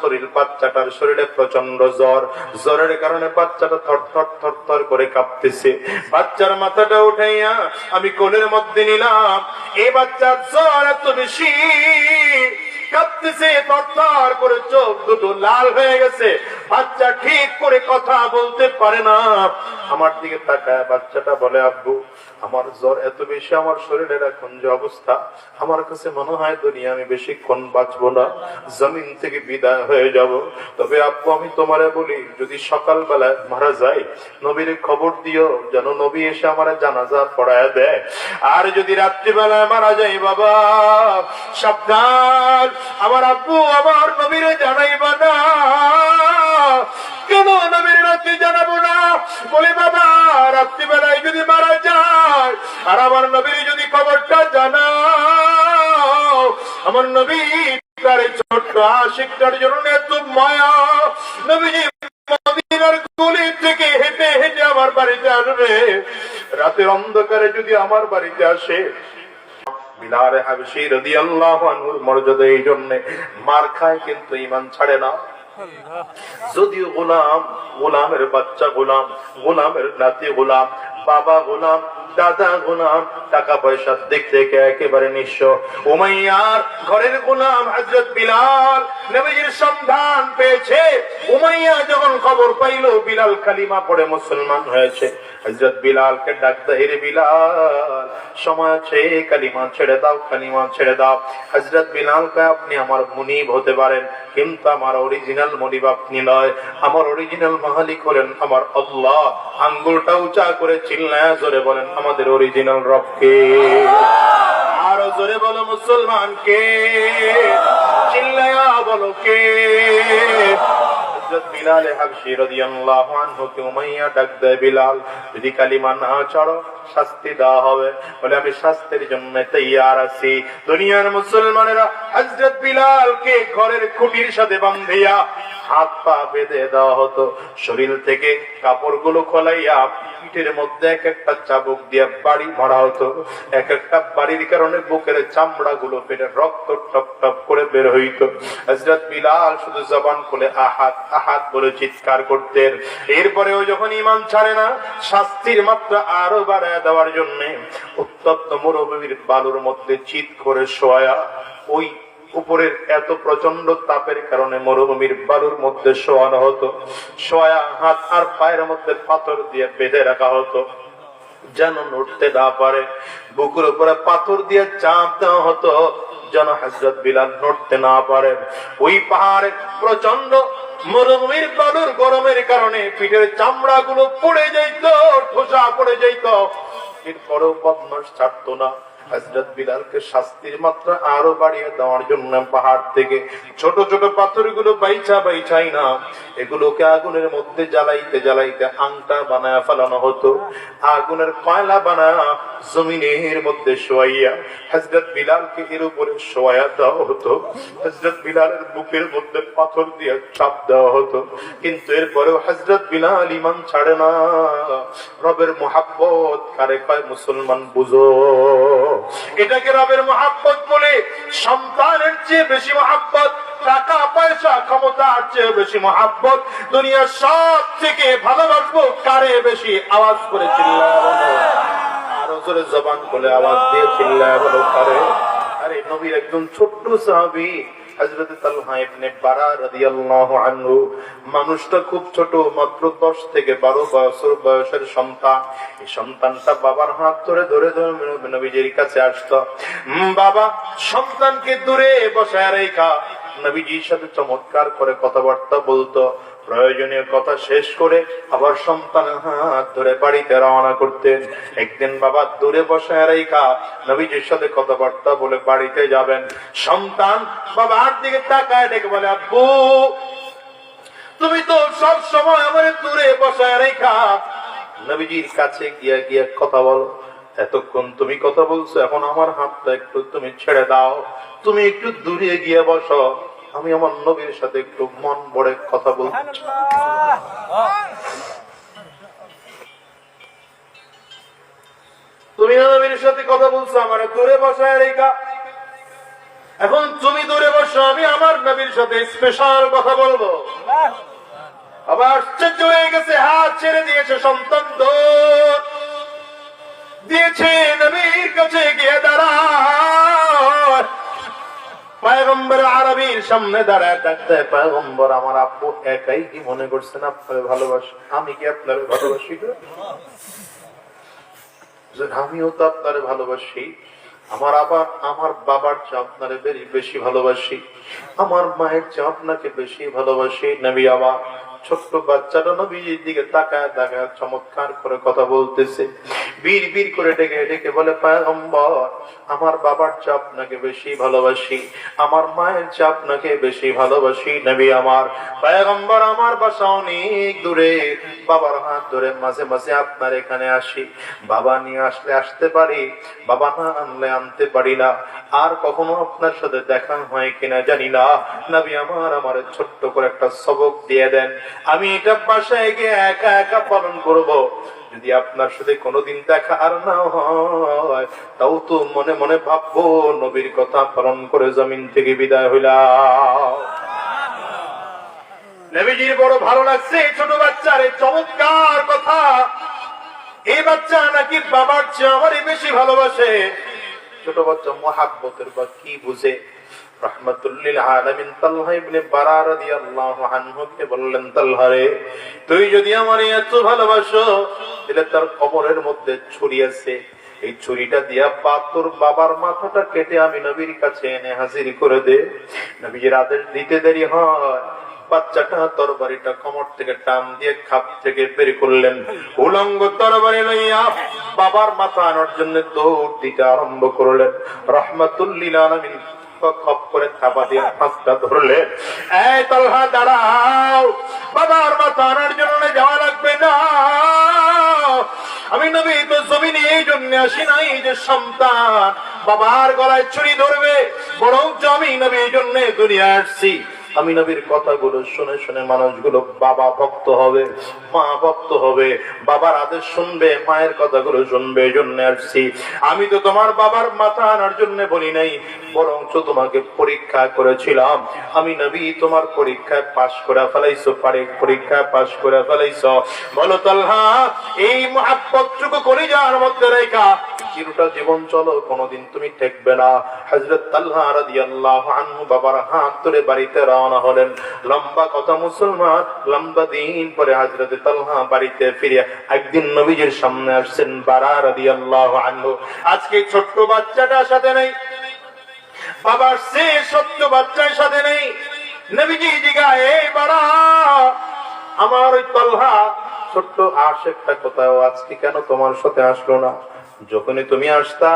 শরীর, বাচ্চাটার শরীরে প্রচণ্ড জ্বর। জ্বরের কারণে বাচ্চাটা থর থর থর থর করে কাঁপতেছে। বাচ্চার মাথাটা উঠাইয়া আমি কোলের মধ্যে নিলাম। এ বাচ্চার জ্বর এত বেশি, কাঁপতেছে তরতর করে চোখ দুটো লাল হয়ে গেছে। বাচ্চা ঠিক করে কথা বলতে পারে না। আমার দিকে তাকায়, বাচ্চাটা বলে, আব্বু, আমার জ্বর এত বেশি, আমার শরীরের এখন যে অবস্থা, আমার কাছে মনে হয় দুনিয়া আমি বেশিক্ষণ বাঁচবো না, জমিন থেকে বিদায় হয়ে যাব। তবে আব্বু, আমি তোমারে বলি, যদি সকালবেলায় মারা যায়, নবীর খবর দিও, যেন নবী এসে আমার জানাজা পড়ায় দেয়। আর যদি রাত্রিবেলায় মারা যায়, বাবা, সাবধান, আমার আব্বু আমার নবীরে জানাইবা না। কেন নবীর রাত্রি জানাব না? বাবা, রাত্রিবেলায় যদি মারা যায়, আর আমার নবীর যদি খবরটা আমার নবী অন্ধকারে যদি আমার বাড়িতে আসে এই জন্য মার খায়, কিন্তু ঈমান ছাড়ে না। যদিও গোলাম গোলামের বাচ্চা গোলাম গোলামের নাতি গোলাম বাবা গোলাম দাদা গোলাম টাকা পয়সার দিক থেকে একেবারে নিঃস্ব। উমাইয়ার ঘরের গোলাম হজরত বিলাল নবীজির সন্ধান পেয়েছে। উমাইয়া যখন খবর পাইল, বিলাল কালিমা পড়ে মুসলমান হয়েছে। হজরত বিলালকে ডাক হিরে বিলাল, সময় আছে, কালিমা ছেড়ে দাও, কালিমা ছেড়ে দাও। হজরত বিলালকে আপনি আমার মুনিব হতে পারেন, কিন্তু আমার অরিজিনাল মনিব আপনি নয়। আমার অরিজিনাল মালিক হলেন আমার আল্লাহ। আঙ্গুলটা উঁচা করে চিল্লায় জোরে বলেন আমাদের অরিজিনাল রবকে। আরও জোরে বলো মুসলমান কে চিল্লায়া বলো কে। বিলাল হাবশী রাদিয়াল্লাহু আনহুকে উমাইয়া ডাক দেয় বিলাল, যদি কালিমা না ছাড়ো শাস্তি দেওয়া হবে বলে আমি শাস্তির জন্য তৈয়ার আছি। দুনিয়ার মুসলমানেরা হযরত বিলালকে ঘরের খুঁটির সাথে বান্ধিয়া হাত পা বেঁধে দেওয়া হতো। শরীর থেকে কাপড়গুলো খোলাইয়া পিঠের মধ্যে এক একটা চাবুক দিয়ে বাড়ি ভরা হতো। এক একটা বাড়ির কারণে বুকের চামড়া গুলো পেটে রক্ত টপ টপ করে বের হইতো। হজরত বিলাল শুধু জবান খুলে আহাত আহাত বলে চিৎকার করতেন। এরপরেও যখন ইমান ছাড়ে না, শাস্তির মাত্রা আরও বাড়ায় দেওয়ার জন্য উত্তপ্ত মরুভূমির বালুর মধ্যে চিত করে শোয়া। ওই উপরের এত প্রচণ্ড তাপের কারণে মরুভূমির বালুর মধ্যে শোয়ানো হতো। শোয়া হাত আর পায়ের মধ্যে পাথর দিয়ে বেঁধে রাখা হতো। যেন নড়তে না পারে। বুকুর উপরে পাথর দিয়ে চাপ দেওয়া হতো যেন হজরত বিলাল নড়তে না পারে। ওই পাহাড়ে প্রচণ্ড মরুভূমির বালুর গরমের কারণে পিঠের চামড়া গুলো পড়ে যাইত, ঠোসা পড়ে যাইত। এরপরেও বদমাস ছাড়তো না। হজরত বিলালকে শাস্তির মাত্রা আরও বাড়িয়ে দেওয়ার জন্য পাহাড় থেকে ছোট ছোট পাথরগুলো বাইছা বাইছাই না। এগুলোকে আগুনের মধ্যে জ্বালাইতে জ্বালাইতে আংটা বানায় ফেলানো হতো। আগুনের কয়লা বানায় জমিনের মধ্যে শোয়াইয়া হজরত বিলালকে এর উপরে শোয়া দেওয়া হতো। হজরত বিলালের বুকের মধ্যে পাথর দিয়ে চাপ দেওয়া হতো। কিন্তু এরপরেও হজরত বিলাল ইমান ছাড়ে না। রবের মোহাব্বত কারে কয় মুসলমান বুঝো? এটাকে রবের মহাব্বত বলে সন্তানের চেয়ে বেশি মহাব্বত, টাকা, পয়সা, ক্ষমতার চেয়ে বেশি মহাব্বত, দুনিয়ার সব থেকে ভালোবাসবো কারে বেশি আওয়াজ করে আরও জবান বলে আওয়াজ দিয়ে চিল্লায় বলো কারে। আরে নবীর একদম ছোট্ট সাহাবি হযরত তালহা বারা রাদিয়াল্লাহু মানুষটা খুব ছোট, মাত্র 10 থেকে 12 বছর বয়সের সন্তান। এই সন্তানটা বাবার হাত ধরে ধরে ধরে নবীজির কাছে আসতো বাবা, সন্তানকে দূরে বসায় রেখা নবীজির সাথে চমৎকার করে কথাবার্তা বলতো, প্রয়োজনীয় কথা শেষ করে আবার সন্তানের হাত ধরে বাড়িতে রওনা করতেন। একদিন বাবা দূরে বসে রেখা নবীজির সাথে কথাবার্তা বলে বাড়িতে যাবেন। সন্তান বাবার দিকে তাকায় ডেকে বলে, আব্বু, তুমি তো সব সময় আমার দূরে বসায় রেখা। নবীজির কাছে গিয়া গিয়া কথা বলো, এতক্ষণ তুমি কথা বলছো, এখন আমার হাতটা একটু তুমি ছেড়ে দাও। তুমি একটু দূরে গিয়ে বসো। আমি আমার নবীর সাথে একটু মন ভরে কথা বলতে তুমি নবীর সাথে কথা বলছো, আমার দূরে বসায় রেখা এখন তুমি দূরে বসো, আমি আমার নবীর সাথে স্পেশাল কথা বলব। আবার আশ্চর্য হয়ে গেছে, হাত ছেড়ে দিয়েছে সন্তান দৌড় দিয়েছে নবীর কাছে গিয়ে দাঁড়ায় পায়গম্বর আরবির সামনে দাঁড়ায় ডাক্তার পায়গম্বর আমার আব্বু একাই কি মনে করছেন, আপনার ভালোবাসি? আমি কি আপনার ভালোবাসি আমিও তো আপনার ভালোবাসি, আমার আবার, আমার বাবার চেয়ে আপনারে বেশি ভালোবাসি, আমার মায়ের চেয়ে আপনাকে বেশি ভালোবাসি, নবী আবার ছোট্ট বাচ্চাটা নবীর দিকে তাকায় তাকায় চমৎকার করে কথা বলতেছে। বীর বীর করে ডেকে ডেকে বলে, পায়গম্বর, আমার বাবার চেয়ে আপনাকে বেশি ভালোবাসি। আমার মায়ের চেয়ে আপনাকে বেশি ভালোবাসি, নবী আমার। পায়গম্বর, আমার বাসা অনেক দূরে। বাবার হাত ধরে মাঝে মাঝে আপনার এখানে আসি। বাবা নিয়ে আসলে আসতে পারি, বাবা না আনলে আনতে পারি না। আর কখনো আপনার সাথে দেখা হয় কিনা জানি না। নবী আমার আমার ছোট্ট করে একটা সবক দিয়ে দেন। আমি এটা বাসায় গিয়ে একা একা পালন করব। যদি আপনার সাথে কোনোদিন দেখা আর না হয়, তাও তো মনে মনে ভাববো, নবীর কথা পালন করে জমিন থেকে বিদায় হইলাম। বড় ভালো লাগছে ছোট বাচ্চার চমৎকার কথা। এই বাচ্চা নাকি বাবার চেয়ে আমারই বেশি ভালোবাসে। ছোট বাচ্চা মহাব্বতের বা কি বুঝে? আমি নবীর কাছে এনে হাজির করে দে। নবীর আদেশ দিতে দেরি হয়। বাচ্চাটা তরবারিটা কমর থেকে টান দিয়ে খাপ থেকে বের করলেন। উলঙ্গ তরবারি লইয়া বাবার মাথা আনার জন্য দৌড় দিতে আরম্ভ করলেন। রহমাতুল্লিল বাবার জন্য যাওয়া লাগবে না। আমি নবী তো জমিনে এই জন্য আসি নাই যে সন্তান বাবার গলায় চুরি ধরবে বরং আমি নবী এই জন্য দুনিয়া আসছি। আমি নবীর কথাগুলো শুনে শুনে মানুষগুলো বাবা ভক্ত হবে, মা ভক্ত হবে, বাবার আদেশ শুনবে, মায়ের কথাগুলো শুনবে, এই জন্য আসছি। আমি তো তোমার বাবার মাথা আনার জন্য বলি নাই, বরঞ্চ তোমাকে পরীক্ষা করেছিলাম। আমি নবী, তোমার পরীক্ষায় পাশ করে ফেলাইছো পারে পরীক্ষায় পাশ করে ফেলাইছো। বলো তালহা, এই মহাব্বতটুকু করে যাওয়ার মধ্যে রেখা চিরটা জীবন চলো, কোনোদিন তুমি ঠেকবে না। হজরত তাল্হা রাদিয়াল্লাহু আনহু বাবার হাত ধরে বাড়িতে রওনা হলেন। লম্বা কথা মুসলমান, লম্বা দিন পরে হজরত তাল্হা বাড়িতে ফিরে একদিন নবীজির সামনে আসছেন বারা রাদিয়াল্লাহু আনহু। আজকে ছোট্ট বাচ্চাটার সাথে নেই। বাবার সে সত্য বাচ্চার সাথে নেই। নবীজি জিগায়, এই বাড়া আমার ওই তলহা, ছোট্ট আশেকটা কোথাও আজকে কেন তোমার সাথে আসলো না? যখনই তুমি আসতা,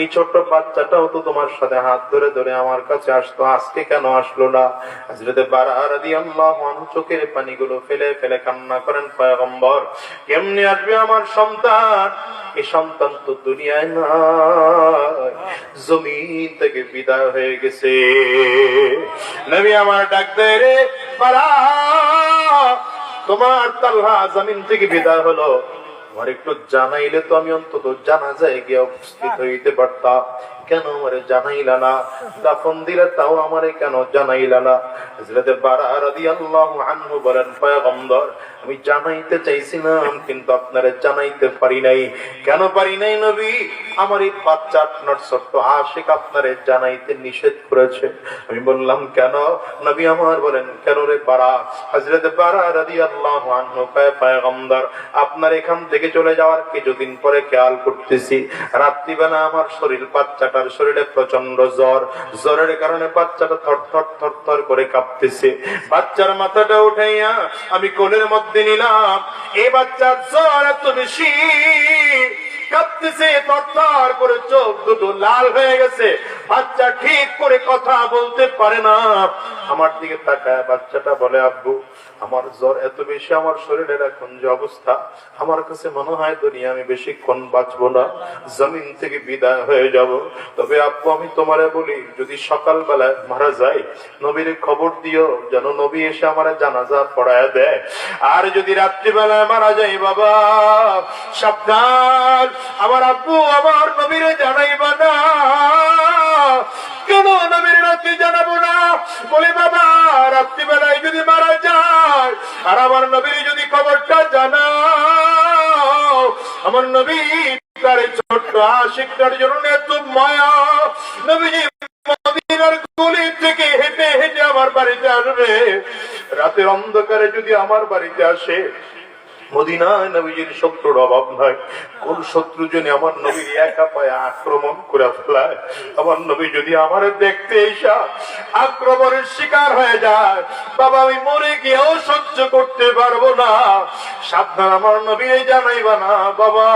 এই ছোট্ট বাচ্চাটাও তো তোমার সাথে হাত ধরে ধরে আমার কাছে আসতো। আজকে কেন আসলো না? হযরতে বারা রাদিয়াল্লাহু চোখের পানিগুলো ফেলে ফেলে কান্না করেন, পয়গম্বর, কেমনে আসবে আমার সন্তান? এই সন্তান তো দুনিয়ায় নাই, জমিন থেকে বিদায় হয়ে গেছে। নবী আমার ডাক রে, বারা, তোমার তাল্হা জমিন থেকে বিদায় হলো। আমার একটু জানাইলে তো আমি অন্তত জানা যায় গিয়ে উপস্থিত হইতে পারতাম। কেন আমারে জানাইলা না? দাফন দিলে তাও আমারে কেন জানাইলা না? হযরতে বারা রাদিয়াল্লাহু আনহু বলেন, পয়গম্বর, আমি জানাইতে চাইছিলাম, কিন্তু আপনারে জানাইতে পারি নাই। কেন পারি নাই নবী? আমার এই বাচ্চা আপনার ছোট্ট আশিক আপনারে জানাইতে নিষেধ করেছে। আমি বললাম, কেন? নবী আমার বলেন, কেন রে বারা? হযরতে বারা রাদিয়াল্লাহু আনহু কয়, পয়গম্বর, আপনার এখান থেকে চলে যাওয়ার কিছুদিন পরে খেয়াল করতেছি। রাত্রিবেলা আমার শরীর বাচ্চাটার শরীরে প্রচণ্ড জ্বর। জ্বরের কারণে বাচ্চাটা থর থর থর থর করে কাঁপতেছে। বাচ্চার মাথাটা উঠাইয়া আমি কোলের মধ্যে নিলাম। এ বাচ্চার জ্বর এত বেশি, কাঁপতেছে তরতর করে চোখ দুটো লাল হয়ে গেছে। বাচ্চা ঠিক করে কথা বলতে পারে না। আমার দিকে তাকায়, বাচ্চাটা বলে, আব্বু, আমার জ্বর এত বেশি, আমার শরীরের এখন যে অবস্থা, আমার কাছে মনে হয় দুনিয়া আমি বেশিক্ষণ বাঁচবো না, জমিন থেকে বিদায় হয়ে যাব। তবে আব্বু, আমি তোমারে বলি, যদি সকালবেলায় মারা যায়, নবীর খবর দিও, যেন নবী এসে আমার জানাজা পড়ায় দেয়। আর যদি রাত্রিবেলায় মারা যায়, বাবা, সাবধান, আমার আব্বু আমার নবীরে জানাইবা না। কেন নবীর রাত্রি জানাব না। বলে, বাবা, রাত্রিবেলায় যদি মারা যায়, আর আমার নবীর যদি খবরটা জানাও, আমার নবী তার ছোট্ট আশিকটার জন্য এত মায়া। নবীজি মদিনার গলি থেকে হেঁটে হেঁটে আমার বাড়িতে আসবে। রাতের অন্ধকারে যদি আমার বাড়িতে আসে মদিনায় নবীজির শত্রুর অভাব নাই। কোন শত্রু যদি আমার নবীর একা পায়ে আক্রমণ করে ফেলায়? আমার নবী যদি আমার দেখতে এসা আক্রমণের শিকার হয়ে যায়, বাবা, আমি মরে গিয়েও সহ্য করতে পারব না। সাবধান, আমার নবী জানাইবা না, বাবা।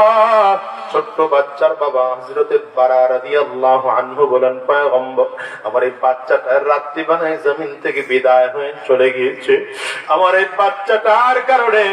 ছোট্ট বাচ্চার বাবা হজরতে বারা রাদি আল্লাহ আনহু বলেন, পয়গম্বর, আমার এই বাচ্চাটার রাত্রি বানায় জমিন থেকে বিদায় হয়ে চলে গিয়েছে। আমার এই বাচ্চাটার কারণে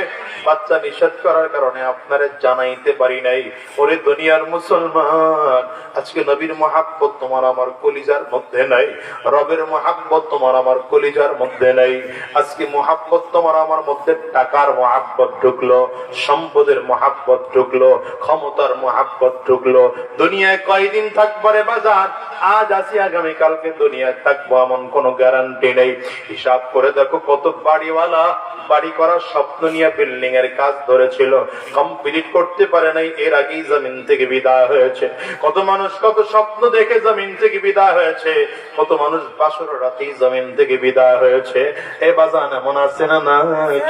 বাচ্চা নিষেধ করার কারণে আপনারা জানাইতে পারি নাই। ওরে দুনিয়ার মুসলমান, আজকে নবীর মহাব্বত তোমার আমার কলিজার মধ্যে নাই। রবের মহাব্বত তোমার আমার কলিজার মধ্যে নাই। আজকে মহাব্বত তোমার আমার মধ্যে টাকার মহাব্বত ঢুকলো, সম্পদের মহাব্বত ঢুকলো, ক্ষমতার মহাব্বত ঢুকলো। দুনিয়ায় কয়দিন থাকবারে বাজার? আজ আসি আগামী কালকে দুনিয়ায় থাকব এমন কোনো গ্যারান্টি নেই। হিসাব করে দেখো কত বাড়িওয়ালা, বাড়ি করার স্বপ্ন নিয়ে বিল্ডিং এর কাজ ধরেছিল। কমপ্লিট করতে পারে নাই, এর আগেই জমিন থেকে বিদায় হয়েছে। কত মানুষ, কত স্বপ্ন দেখে জমিন থেকে বিদায় হয়েছে। কত মানুষ বাসর রাতেই জমিন থেকে বিদায় হয়েছে। এ বাজান এমন আছে না না?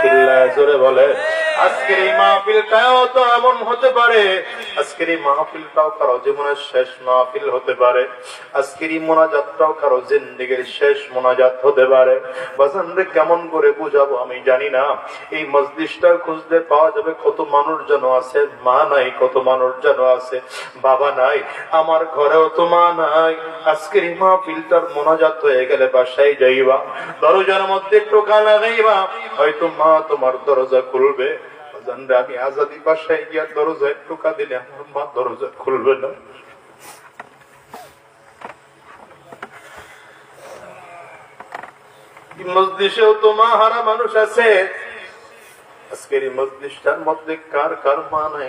চিল্লায় জোরে বলে, আজকের এই মাহফিলটাও তো এমন হতে পারে। আজকের এই মাহফিলটাও কারও জীবনের শেষ মাহফিল হতে পারে। আজকের এই মোনাজাতটাও কারও জিন্দিগির শেষ মোনাজাত হতে পারে। বাজান রে কেমন করে বুঝাবো আমি জানি না। এই মসজিদটা খুঁজতে পাওয়া যাবে কত মানুষ যেন আছে, মা নাই, কত মানুষ যেন আছে, বাবা নাই, আমার ঘরেও তো মা নাই। আজকের এই মাহফিলটার মোনাজাত হয়ে গেলে বাসায় যাইবা, দরজার মধ্যে টোকা লাগাইবা, হয়তো মা তোমার দরজা খুলবে। আমি আজাদি বাসায় গিয়া দরজায় টোকা দিলে আমার মা দরজা খুলবে না। মসজিদেও তো মা হারা মানুষ আছে। আজকের এই মসজিদটার মধ্যে কার কার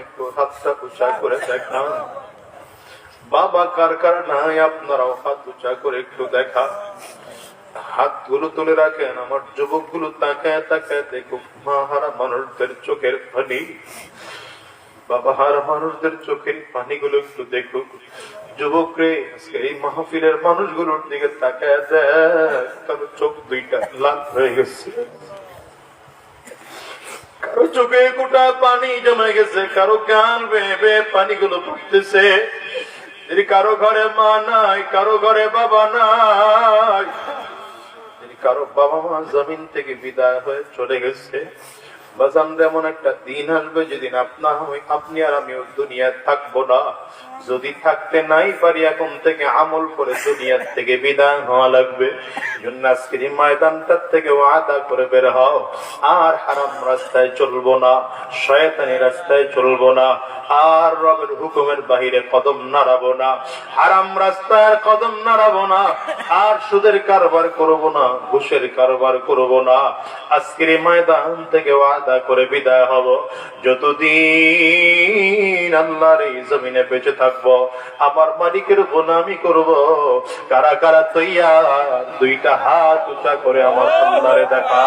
একটু হাতটা উঁচা করে দেখান। বাবা কার কার নাই আপনারাও হাত উঁচা করে একটু দেখা তুলে রাখেন, আমার তাকায় তাকায় দেখুক মানুষদের চোখের পানি। বাবা হারা মানুষদের চোখের পানিগুলো একটু দেখুক। যুবক রে, আজকে এই মাহফিলের মানুষগুলোর দিকে তাকায় দেখ চোখ দুইটা লাল হয়ে গেছে। কারও চোখে গোটা পানি জমে গেছে, কারও কান বেবে পানিগুলো পড়তেছে যদি কারও ঘরে মা নাই, কারও ঘরে বাবা নাই কারও বাবা মা জমিন থেকে বিদায় হয়ে চলে গেছে, বাজান এমন একটা দিন আসবে যেদিন আপনা আপনি আর আমিও দুনিয়ায় থাকব না। যদি থাকতে নাই পারি, এখন থেকে আমল করে দুনিয়ার থেকে বিদায় হওয়া লাগবে। জন্য ময়দানটার থেকে ওয়াদা করে বের হও। আর হারাম রাস্তায় চলবো না, শয়তানি রাস্তায় চলবো না, আর রবের হুকুমের বাহিরে কদম নাড়াবো না, হারাম রাস্তায় কদম নাড়াবো না, আর সুদের কারবার করব না, ঘুষের কারবার করব না। আজকের ময়দান থেকে ওয়াদা করে বিদায় হব। যতদিন আল্লাহর এই জমিনে বেঁচে থাকব আমার মালিকের গোলামি করব। কারা কারা তৈয়া দুইটা হাত উঁচা করে আমার সন্ধারে দেখা